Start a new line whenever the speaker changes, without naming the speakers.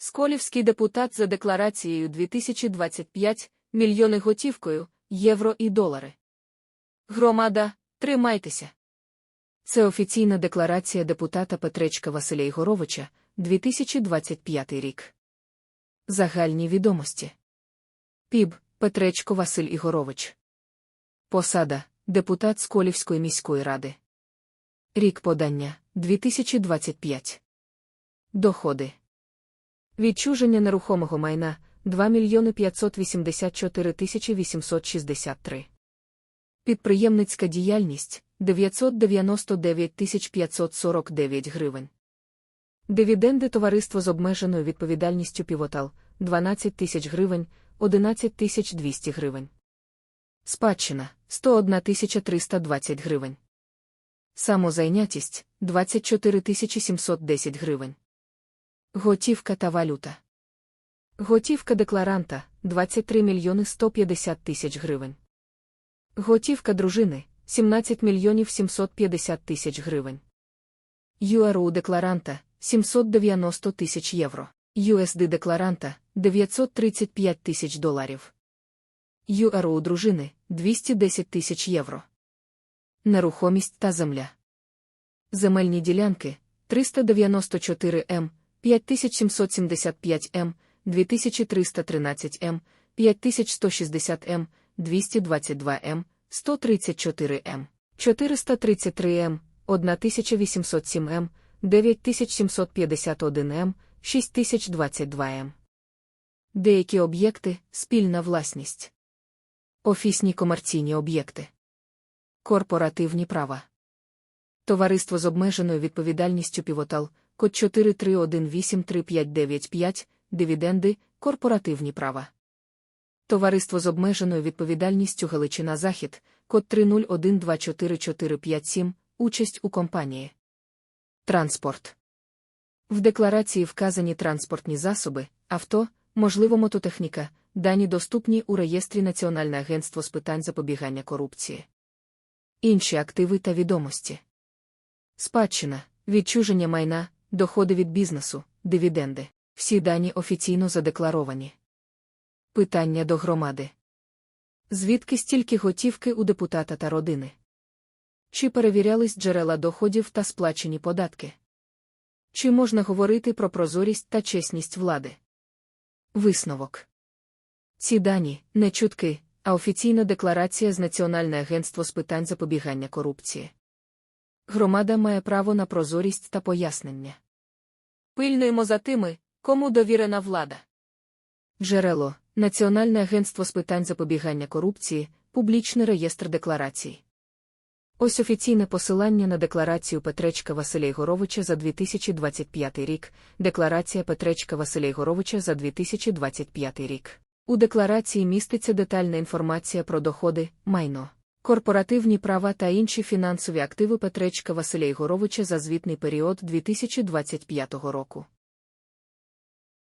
Сколівський депутат за декларацією 2025 мільйони готівкою, євро і долари. Громада, тримайтеся. Це офіційна декларація депутата Петречка Василя Ігоровича, 2025 рік. Загальні відомості. Піб Петречко Василь Ігорович. Посада депутат Сколівської міської ради. Рік подання 2025. Доходи. Відчуження нерухомого майна 2 мільйони 584 тисячі 863. Підприємницька діяльність 999 тисяч 549 гривень. Дивіденди товариство з обмеженою відповідальністю Півотал 12 тисяч гривень, 11 тисяч 200 гривень. Спадщина 101 тисяча 320 гривень. Самозайнятість 24 тисячі 710 гривень. Готівка та валюта. Готівка декларанта 23 мільйони 150 тисяч гривень. Готівка дружини 17 мільйонів 750 тисяч гривень. ЮРУ декларанта 790 тисяч євро. USD декларанта 935 тисяч доларів. ЮРУ дружини 210 тисяч євро. Нерухомість та земля. Земельні ділянки 394 М, 5775 М, 2313 М, 5160 М, 222 М, 134 М, 433 М, 1807 М, 9751 М, 6022 М. Деякі об'єкти спільна власність. Офісні комерційні об'єкти. Корпоративні права. Товариство з обмеженою відповідальністю Півотал, код 431835995, дивіденди, корпоративні права. Товариство з обмеженою відповідальністю Галичина Захід, код 301244457, участь у компанії. Транспорт. В декларації вказані транспортні засоби, авто, можливо мототехніка, дані доступні у реєстрі Національне агентство з питань запобігання корупції. Інші активи та відомості. Спадщина, відчуження майна, доходи від бізнесу, дивіденди. Всі дані офіційно задекларовані. Питання до громади. Звідки стільки готівки у депутата та родини? Чи перевірялись джерела доходів та сплачені податки? Чи можна говорити про прозорість та чесність влади? Висновок. Ці дані не чутки, а офіційна декларація з Національне агентство з питань запобігання корупції. Громада має право на прозорість та пояснення. Пильнуємо за тими, кому довірена влада. Джерело Національне агентство з питань запобігання корупції, публічний реєстр декларацій. Ось офіційне посилання на декларацію Петречка Василя Ігоровича за 2025 рік. Декларація Петречка Василя Ігоровича за 2025 рік. У декларації міститься детальна інформація про доходи, майно, корпоративні права та інші фінансові активи Петречка Василя Ігоровича за звітний період 2025 року.